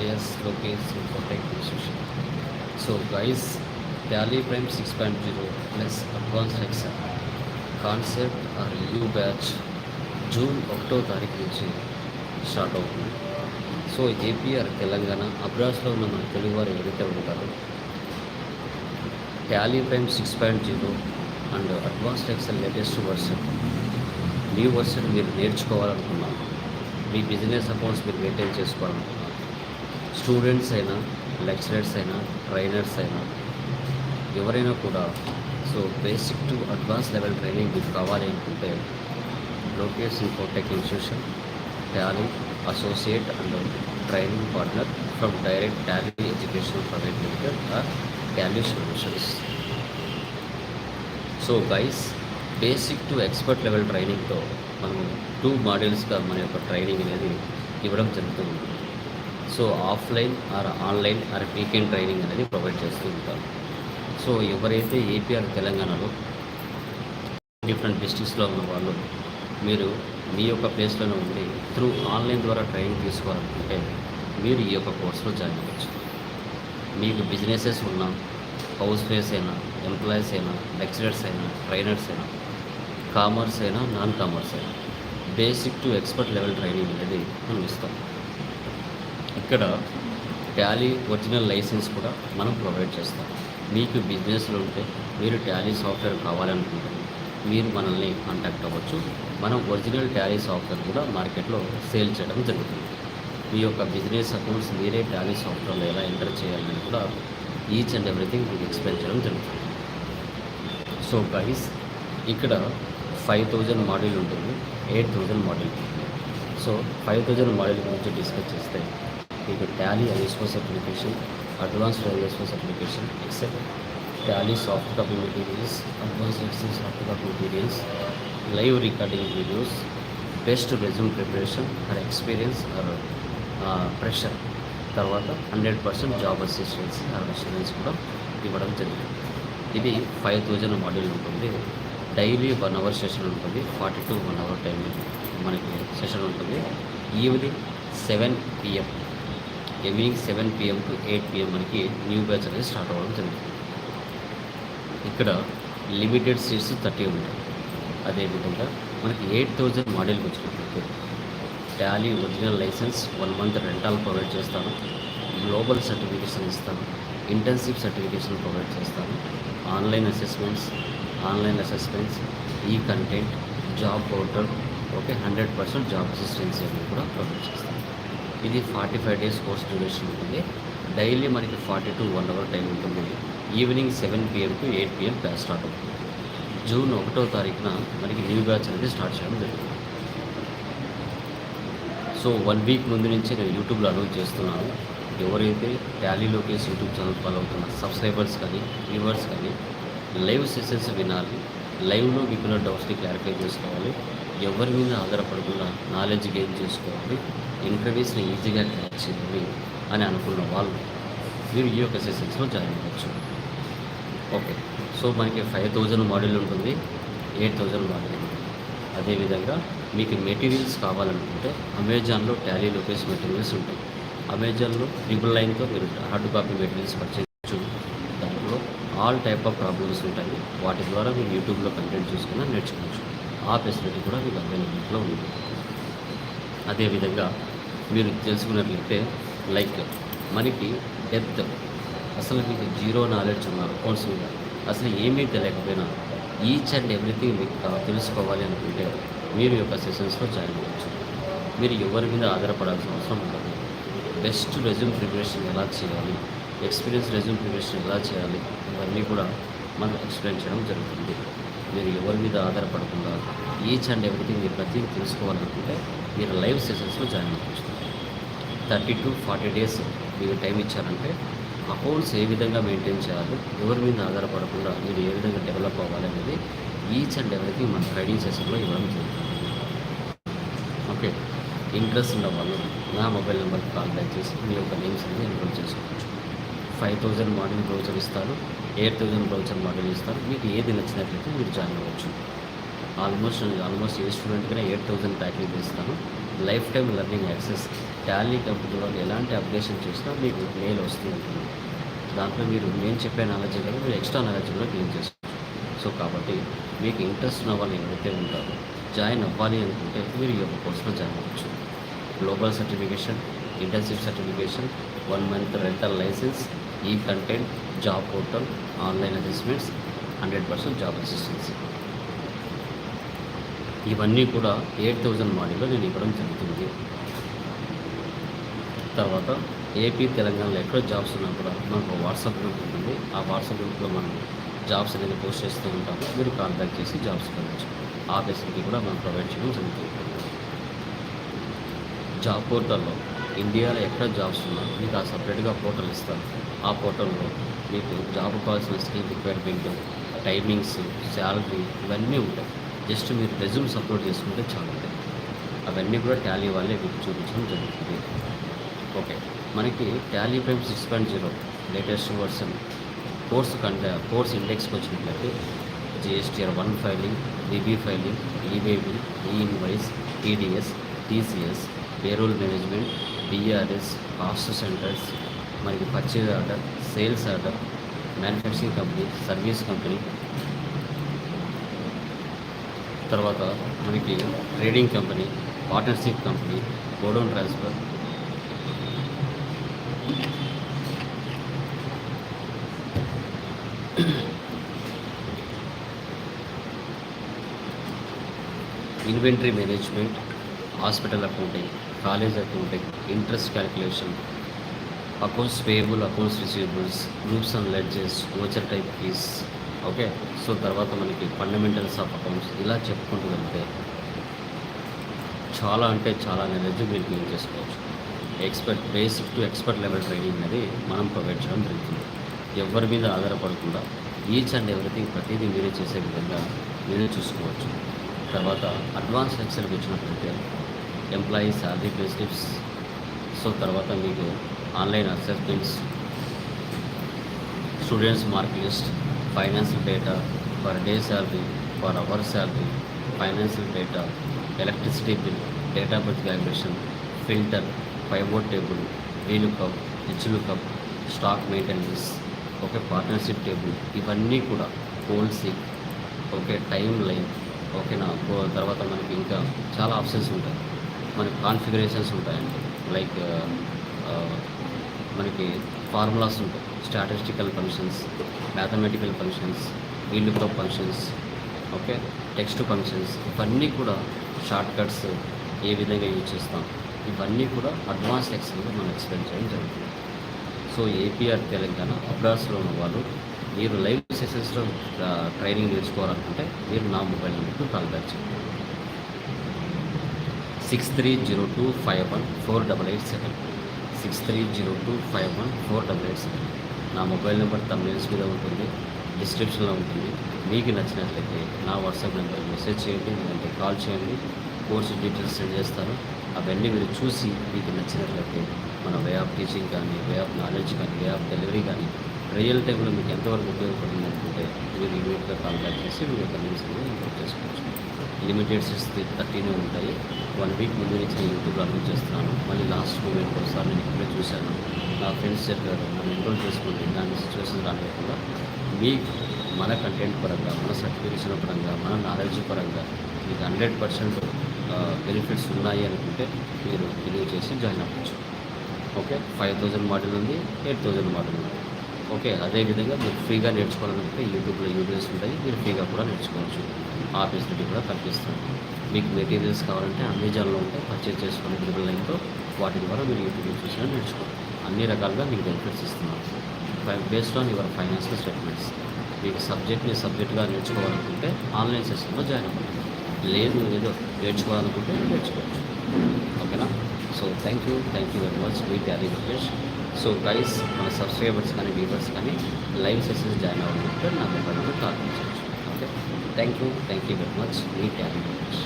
alias Lokesh so guys So guys, Tally Prime 6.0 plus Advanced Excel concept are you batch June ఒకటో తారీఖు నుంచి start అవుతుంది. So APR Telangana అబ్రాస్లో ఉన్న మన తెలుగు వారు ఎవరైతే ఉంటారో Tally Prime six point zero and advance Excel latest version new version మీరు నేర్చుకోవాలనుకున్నాను మీ బిజినెస్ అకౌంట్స్ మీరు మెయింటైన్ చేసుకోవాలనుకున్నారు? స్టూడెంట్స్ అయినా లెక్చరర్స్ అయినా ట్రైనర్స్ అయినా ఎవరైనా కూడా so basic to advance level training మీకు కావాలి అనుకుంటే Lokesh Infotech institution Tally associate and training partner from direct Tally education private limited or Tally solutions. So guys basic to expert level ట్రైనింగ్తో మనము two మాడ్యూల్స్గా మన యొక్క ట్రైనింగ్ అనేది ఇవ్వడం జరుగుతుంది. So offline or online or weekend training అనేది provide చేస్తూ ఉంటారు. సో ఎవరైతే ఏపీఆర్ తెలంగాణలో డిఫరెంట్ డిస్ట్రిక్ట్స్లో ఉన్న వాళ్ళు మీరు మీ యొక్క ప్లేస్లోనే ఉండి త్రూ ఆన్లైన్ ద్వారా ట్రైనింగ్ తీసుకోవాలనుకుంటే మీరు ఈ యొక్క కోర్సులో జాయిన్ అవ్వచ్చు. మీకు బిజినెసెస్ ఉన్నా హౌస్ వైఫ్స్ అయినా ఎంప్లాయీస్ అయినా లెక్చరర్స్ అయినా ట్రైనర్స్ అయినా కామర్స్ అయినా నాన్ కామర్స్ అయినా basic to expert level training అనేది మనం ఇస్తాం. ఇక్కడ టాలీ ఒరిజినల్ లైసెన్స్ కూడా మనం ప్రొవైడ్ చేస్తాం. మీకు బిజినెస్లో ఉంటే మీరు టాలీ సాఫ్ట్వేర్ కావాలనుకుంటే మీరు మనల్ని కాంటాక్ట్ అవ్వచ్చు. మనం ఒరిజినల్ టాలీ సాఫ్ట్వేర్ కూడా మార్కెట్లో సేల్ చేయడం జరుగుతుంది. మీ యొక్క బిజినెస్ అకౌంట్స్ మీరే టాలీ సాఫ్ట్వేర్లో ఎలా ఎంటర్ చేయాలని కూడా ఈచ్ అండ్ ఎవ్రీథింగ్ మీకు ఎక్స్ప్లెయిన్ చేయడం జరుగుతుంది. సో గైస్ ఇక్కడ ఫైవ్ థౌజండ్ మోడల్ ఉంటుంది. ఎయిట్ థౌజండ్ మోడల్ ఉంటుంది. సో ఫైవ్ థౌజండ్ మోడల్ గురించి డిస్కస్ చేస్తే మీకు Tally iOS application advanced iOS application except Tally soft copy materials advance Excel soft copy materials live recording videos best resume preparation or experience or fresher తర్వాత hundred percent job assistance or assistance కూడా ఇవ్వడం జరిగింది. ఇది five thousand model ఉంటుంది. Daily one hour session ఉంటుంది. Forty to one hour time మనకి session ఉంటుంది. Evening seven PM evening seven PM to eight PM మనకి న్యూ బ్యాచ్ అనేది స్టార్ట్ అవ్వడం జరుగుతుంది. ఇక్కడ లిమిటెడ్ సీట్స్ థర్టీ ఉంటాయి. అదేవిధంగా మనకి ఎయిట్ థౌజండ్ మోడల్కి వచ్చినట్లయితే Tally original licence one month rental provide చేస్తాను. గ్లోబల్ సర్టిఫికేషన్ ఇస్తాను. ఇంటర్న్షిప్ సర్టిఫికేషన్ ప్రొవైడ్ చేస్తాను. Online assessments online assessments E content job portal okay hundred percent job assistance అనేది కూడా ప్రొవైడ్ చేస్తాను. ఇది forty five days course duration ఉంటుంది. Daily మనకి forty to one hour time ఉంటుంది evening seven PM to eight PM class start అవుతుంది. June ఒకటో తారీఖున మనకి న్యూ బ్యాచ్ అనేది స్టార్ట్ చేయడం జరిగింది సో వన్ వీక్ ముందు నుంచి నేను యూట్యూబ్లో అనౌన్స్ చేస్తున్నాను. ఎవరైతే ట్యాలీలోకి యూట్యూబ్ ఛానల్ ఫాలో అవుతున్న సబ్స్క్రైబర్స్ కానీ వ్యూవర్స్ కానీ లైవ్ సెషన్స్ వినాలి లైవ్లో మీకున్న డౌట్స్ని క్లారిఫై చేసుకోవాలి ఎవరి మీద ఆధారపడకుండా నాలెడ్జ్ గెయిన్ చేసుకోవాలి ఇంటర్వ్యూస్ని ఈజీగా క్యాచ్ చేయాలి అని అనుకున్న వాళ్ళు మీరు ఈ యొక్క సెషన్స్లో జాయిన్ అవ్వచ్చు. ఓకే సో మనకి ఫైవ్ థౌజండ్ మోడల్ ఉంటుంది ఎయిట్ థౌజండ్ మోడల్ ఉంటుంది. అదేవిధంగా మీకు మెటీరియల్స్ కావాలనుకుంటే అమెజాన్లో టాలీ లొకేషన్ మెటీరియల్స్ ఉంటాయి. అమెజాన్లో ట్రిపుల్ లైన్తో మీరు హార్డ్ కాపీ మెటీరియల్స్ పర్చేజ్ చేయొచ్చు. దాంట్లో ఆల్ టైప్ ఆఫ్ ప్రాబ్లమ్స్ ఉంటాయి. వాటి ద్వారా మీరు యూట్యూబ్లో కంటెంట్ చూసుకున్నా నేర్చుకోవచ్చు. ఆ ఫెసిలిటీ కూడా మీకు అవైలబిలిటీలో ఉంది. అదేవిధంగా మీరు తెలుసుకున్నట్లయితే లైక్ మనకి డెప్త్ అసలు మీకు జీరో నాలెడ్జ్ ఉన్న అకౌంట్స్ మీద. అసలు ఏమీ తెలియకపోయినా ఈచ్ అండ్ ఎవ్రీథింగ్ మీకు తెలుసుకోవాలి అనుకుంటే మీరు యొక్క సెషన్స్లో జాయిన్ అవ్వచ్చు. మీరు ఎవరి మీద ఆధారపడాల్సిన అవసరం ఉండదు. బెస్ట్ రెజ్యూమ్ ప్రిపరేషన్ ఎలా చేయాలి? ఎక్స్పీరియన్స్ రెజ్యూమ్ ప్రిపరేషన్ ఎలా చేయాలి? ఇవన్నీ కూడా మనం ఎక్స్ప్లెయిన్ చేయడం జరుగుతుంది. మీరు ఎవరి మీద ఆధారపడకుండా ఈచ్ అండ్ ఎవ్రీథింగ్ మీరు ప్రతి తెలుసుకోవాలనుకుంటే మీరు లైవ్ సెషన్స్లో జాయిన్ అవ్వచ్చు. థర్టీ టు ఫార్టీ డేస్ మీరు టైం ఇచ్చారంటే అకౌంట్స్ ఏ విధంగా మెయింటైన్ చేయాలి ఎవరి మీద ఆధారపడకుండా మీరు ఏ విధంగా డెవలప్ అవ్వాలి అనేది ఈచ్ అండ్ ఎవరికి మన ట్రైనింగ్ సెషన్లో ఇవ్వడం జరుగుతుంది. ఓకే ఇంట్రెస్ట్ ఉన్న వాళ్ళు నా మొబైల్ నెంబర్కి కాంటాక్ట్ చేసి మీ యొక్క నేమ్స్ అనేది ఎన్రోల్ చేసుకోవచ్చు. ఫైవ్ థౌజండ్ మోడల్ బ్రౌచర్ ఇస్తారు ఎయిట్ థౌజండ్ బ్రౌచర్ మోడల్ ఇస్తారు మీకు ఏది నచ్చినట్లయితే మీరు జాయిన్ అవ్వచ్చు. ఆల్మోస్ట్ ఆల్మోస్ట్ ఏ స్టూడెంట్కైనా ఎయిట్ థౌజండ్ ప్యాకేజ్ ఇస్తాను. Life time learning access Tally కంపెనీలో ఎలాంటి అప్డేషన్ చేసినా మీకు మెయిల్ వస్తూ ఉంటుంది దాంట్లో మీరు నేను చెప్పే నాలెడ్జ్ కదా మీరు ఎక్స్ట్రా నాలెడ్జ్ కూడా గెయిన్ చేసుకోవచ్చు సో కాబట్టి మీకు ఇంట్రెస్ట్ ఉన్న వాళ్ళు ఎవరైతే ఉంటారో జాయిన్ అవ్వాలి అనుకుంటే మీరు ఈ యొక్క కోర్సులో జాయిన్ అవ్వచ్చు. Global certification internship certification one month rental licence E content job portal online assessments hundred percent job assistance ఇవన్నీ కూడా ఎయిట్ థౌజండ్ మాడీలో నేను ఇవ్వడం జరుగుతుంది. తర్వాత ఏపీ తెలంగాణలో ఎక్కడ జాబ్స్ ఉన్నా కూడా మనకు వాట్సాప్ గ్రూప్ ఉంటుంది. ఆ వాట్సాప్ గ్రూప్లో మనం జాబ్స్ అనేది పోస్ట్ చేస్తూ ఉంటాము. మీరు కాంటాక్ట్ చేసి జాబ్స్ పొందవచ్చు ఆ ఫెసిలిటీ కూడా మనం ప్రొవైడ్ చేయడం జరుగుతుంది. జాబ్ పోర్టల్లో ఇండియాలో ఎక్కడ జాబ్స్ ఉన్నా మీకు ఆ సపరేట్గా పోర్టల్ ఇస్తారు. ఆ పోర్టల్లో మీకు జాబ్ కావాల్సిన స్కిల్ రిక్వైర్మెంట్ టైమింగ్స్ శాలరీ ఇవన్నీ ఉంటాయి. జస్ట్ మీరు రెజ్యూమ్స్ అప్లోడ్ చేసుకుంటే చాలా. ఉంటాయి అవన్నీ కూడా టాలీ వాళ్ళే మీకు చూపించడం జరుగుతుంది. ఓకే. మనకి Tally Prime six point zero latest version course కంటే కోర్స్ ఇండెక్స్కి వచ్చినట్లయితే జిఎస్టీఆర్ వన్ ఫైలింగ్ బీబీ filing ఈబేబీ E invoice TDS TCS payroll management BRS cost centres మనకి purchase order sales order manufacturing company service company తర్వాత మనకి trading company partnership company godown transfer inventory management hospital accounting college accounting interest calculation accounts payable accounts receivables groups and ledgers voucher type fees okay? So తర్వాత మనకి fundamentals of accounts ఇలా చెప్పుకుంటూ వెళ్తే చాలా అంటే చాలా నాలెడ్జ్ మీరు గెయిన్ చేసుకోవచ్చు. Expert basic to expert level training అనేది మనం ప్రొవైడ్ చేయడం జరుగుతుంది. ఎవరి మీద ఆధారపడకుండా ఈచ్ అండ్ ఎవ్రీథింగ్ ప్రతిదీ మీరే చేసే విధంగా మీరే చూసుకోవచ్చు. తర్వాత అడ్వాన్స్ ఎక్సెల్కి వచ్చినట్లయితే employee salary pay slips. So తర్వాత మీకు online assessments students mark list financial data per day salary per hour salary financial data electricity bill data birth calculation filter pivot table VLOOKUP HLOOKUP stock maintenance okay partnership table ఇవన్నీ కూడా పోల్సీ okay time line ఓకేనా తర్వాత మనకి ఇంకా చాలా options ఉంటాయి. మనకి configurations ఉంటాయండి. లైక్ మనకి ఫార్ములాస్ ఉంటాయి. Statistical functions mathematical functions VLOOKUP functions okay text functions ఇవన్నీ కూడా షార్ట్ కట్స్ ఏ విధంగా యూజ్ చేస్తాం. ఇవన్నీ కూడా అడ్వాన్స్ ఎక్సెల్లో మనం ఎక్స్ప్లెయిన్ చేయడం జరుగుతుంది. సో ఏపీఆర్ తెలంగాణ అబ్రాస్లో ఉన్న వాళ్ళు మీరు లైవ్ సెషన్స్లో ట్రైనింగ్ నేర్చుకోవాలనుకుంటే మీరు నా మొబైల్ నెంబర్ కాల్ బ్యాక్ చేయండి. Six three zero two five one four double eight seven six three zero two five one four double eight seven నా మొబైల్ నెంబర్ తమిళస్ మీద ఉంటుంది డిస్క్రిప్షన్లో ఉంటుంది. మీకు నచ్చినట్లయితే నా వాట్సాప్ నెంబర్ మెసేజ్ చేయండి లేదంటే కాల్ చేయండి. కోర్సు డీటెయిల్స్ సెండ్ చేస్తాను. అవన్నీ మీరు చూసి మీకు నచ్చినట్లయితే మన వే ఆఫ్ టీచింగ్ కానీ వే ఆఫ్ నాలెడ్జ్ కానీ వే ఆఫ్ డెలివరీ కానీ రియల్ టైంలో మీకు ఎంతవరకు ఉపయోగపడింది అనుకుంటే మీరు ఇమీడియట్గా కాంటాక్ట్ చేసి మీ యొక్క న్యూస్ అనేది ఇంప్రూవ్ చేసుకోవచ్చు. లిమిటెడ్ సీట్స్ థర్టీనే ఉంటాయి. వన్ వీక్ ముందు నుంచి నేను యూట్యూబ్లో అప్లోడ్ చేస్తున్నాను. మళ్ళీ లాస్ట్ మూమెంట్ ఒకసారి నేను ఇప్పుడే చూశాను. నా ఫ్రెండ్స్ చెప్పారు మనం ఎన్రోల్ చేసుకోండి. ఇలాంటి సిచ్యువేషన్ రానివ్వకుండా మీ మన కంటెంట్ పరంగా మన సర్టిఫికేషన్ పరంగా మన నాలెడ్జ్ పరంగా మీకు హండ్రెడ్ పర్సెంట్ బెనిఫిట్స్ ఉన్నాయి అనుకుంటే మీరు బిలీవ్ చేసి జాయిన్ అవ్వచ్చు. ఓకే ఫైవ్ థౌజండ్ మోడల్ ఉంది ఎయిట్ థౌజండ్ మోడల్ ఉంది. ఓకే అదేవిధంగా మీరు ఫ్రీగా నేర్చుకోవాలనుకుంటే యూట్యూబ్లో యూట్యూబ్స్ ఉంటాయి మీరు ఫ్రీగా కూడా నేర్చుకోవచ్చు. ఆ ఫెసిలిటీ కూడా కల్పిస్తాను మీకు మెటీరియల్స్ కావాలంటే అమెజాన్లో ఉంటే పర్చేజ్ చేసుకుని ట్రిపుల్ లైన్తో వాటి ద్వారా మీరు యూట్యూబ్లో చూసినా నేర్చుకోవాలి అన్ని రకాలుగా మీకు బెనిఫిట్స్ ఇస్తున్నారు. Based on your financial statements మీకు సబ్జెక్ట్ని సబ్జెక్ట్గా నేర్చుకోవాలనుకుంటే ఆన్లైన్ సెషన్లో జాయిన్ అవ్వండి. లేదు ఏదో నేర్చుకోవాలనుకుంటే నేర్చుకోవచ్చు. So thank you thank you very much me Tally Venkatesh so guys మన సబ్స్క్రైబర్స్ కానీ వ్యూవర్స్ కానీ లైవ్ సెషన్స్ జాయిన్ అవ్వాలంటే నాకు కాల్ చేయొచ్చు okay thank you thank you very much me Tally Venkatesh